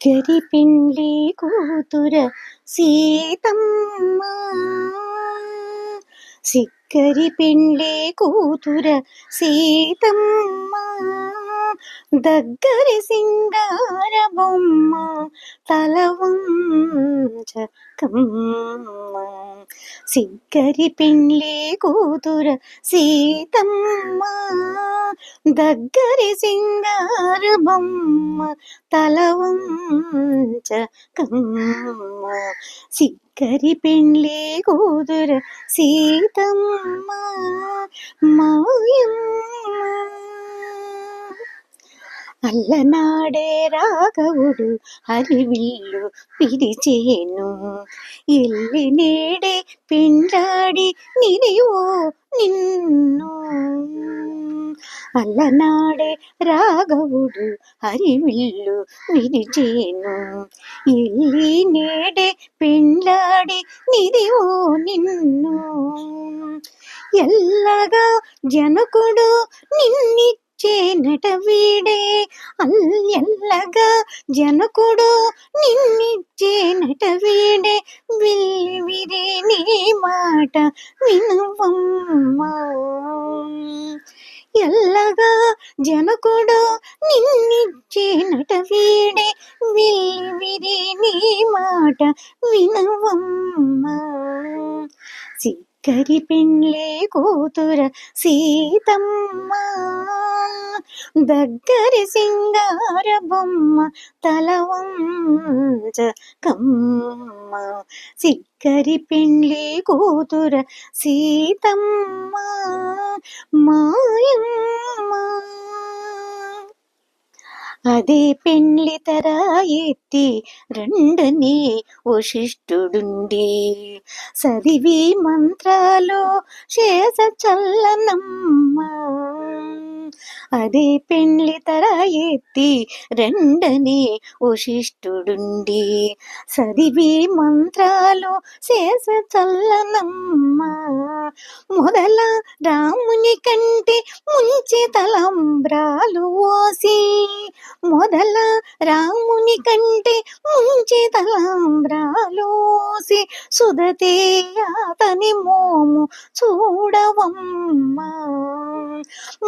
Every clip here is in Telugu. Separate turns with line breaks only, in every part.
సిక్కరి పిండి కూతుర సీతమ్మ. సిక్కరి పిండి కూతుర సీతమ్మ. దగ్గరి సింగార బొమ్మ తలవం చక్కమ్మ సిగ్గరి పెండ్లి కూతుర సీతమ్మ దగ్గరి సింగారు బొమ్మ తల కమ్మ. సిగ్గరి పెండ్లి కూతుర సీతమ్మ మాయమ్మ అల్లనాడే రాఘవుడు హరివిల్లు పిలిచేను. ఇల్లి నేడే పెండాడి నినివో నిన్ను. అల్లనాడే రాఘవుడు హరివిల్లు విరిచేను ఇల్లి నేడే పెండాడి నిదివో నిన్ను. ఎల్లగా జనకుడు నిన్ని చేనట వీడే అల్లెల్లగా జనకుడు నిన్నిచ్చేనట వీడే విల్లి విరి నీ మాట వినవమ్మా. ఎల్లగా జనకుడు నిన్నిచ్చేనట వీడే విల్లి విరి నీ మాట వినవమ్మా. సిక్కరి కూతుర సీతమ్మ. దగ్గరి సింగార బొమ్మ తలవంచ కమ్మ. సిక్కరి పెండ్లి కూతుర సీతమ్మ. మాయమ్మ. అదే పెండ్లి తర ఎత్తి రెండని వశిష్ఠుడుండి. సదివి మంత్రాలు శేష చల్లనమ్మ. అదే పెండ్లి తర ఎత్తి రెండని వశిష్ఠుడుండి. సదివి మంత్రాలు శేష చల్లనమ్మ. మొదల రాముని కంటే ముంచి తలంబ్రాలు ఓసి. మొదల రాముని కంటే ముంచి తలంబ్రాలోసి సుదతే అతని మోము చూడవమ్మా.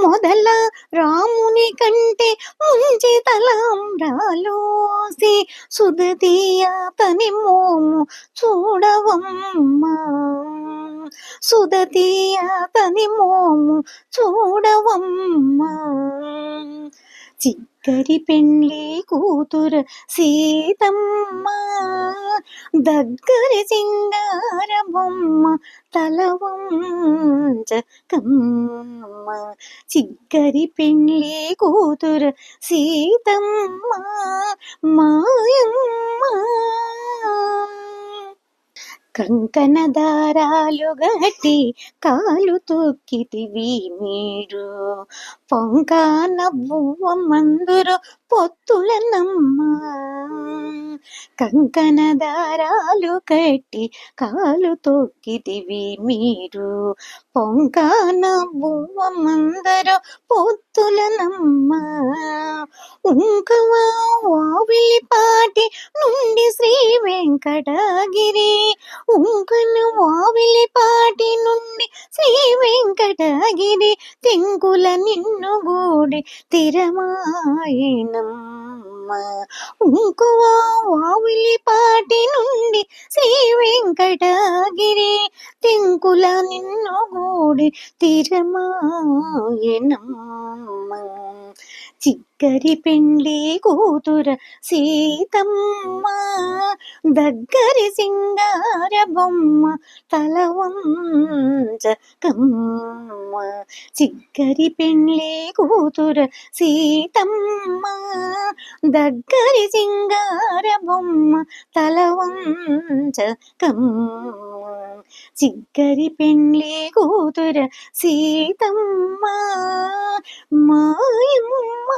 మొదల రాముని కంటే ముంచి తలంబ్రాలోసి సుదతి అతని మోము చూడవమ్మా. సుదతి అతని మోము చూడవమ్మా. చిక్కరి పెండ్లి కూతుర సీతమ్మ దగ్గర సింగార బొమ్మ తలవంచకమ్మ చిక్కరి పెండ్లి కూతుర సీతమ్మ మాయమ్మ కంకణ దారాలు గట్టి కాలు తొక్కితివి మీరు. పొంక నవ్వువ మందురు పొత్తుల నమ్మ. కంకణ దారాలు కట్టి కాలు తొక్కితివి మీరు. పొంక నవ్వువ మందరు పొత్తుల నమ్మ. ఉంకవా నుండి శ్రీ వెంకటగిరి. ఉంకను వావిలిపాటి నుండి శ్రీ వెంకటగిరి. తెంకుల నిన్ను గూడి తిరమాయనమ్మ. ఉంకువ నుండి శ్రీ వెంకటగిరి. తెంకుల నిన్ను గూడి తిరమాయనమ్మ. చిక్కరి పెండ్లి కూతుర సీతమ్మ దగ్గరి సింగ బొమ్మ తల వంచకమ్మ చిక్కరి పెండ్లి కూతుర సీతమ్మ దగ్గరి సింగార బొమ్మ తల వంచకమ్మ చిక్కరి పెండ్లి కూతుర సీతమ్మ మాయమ్మ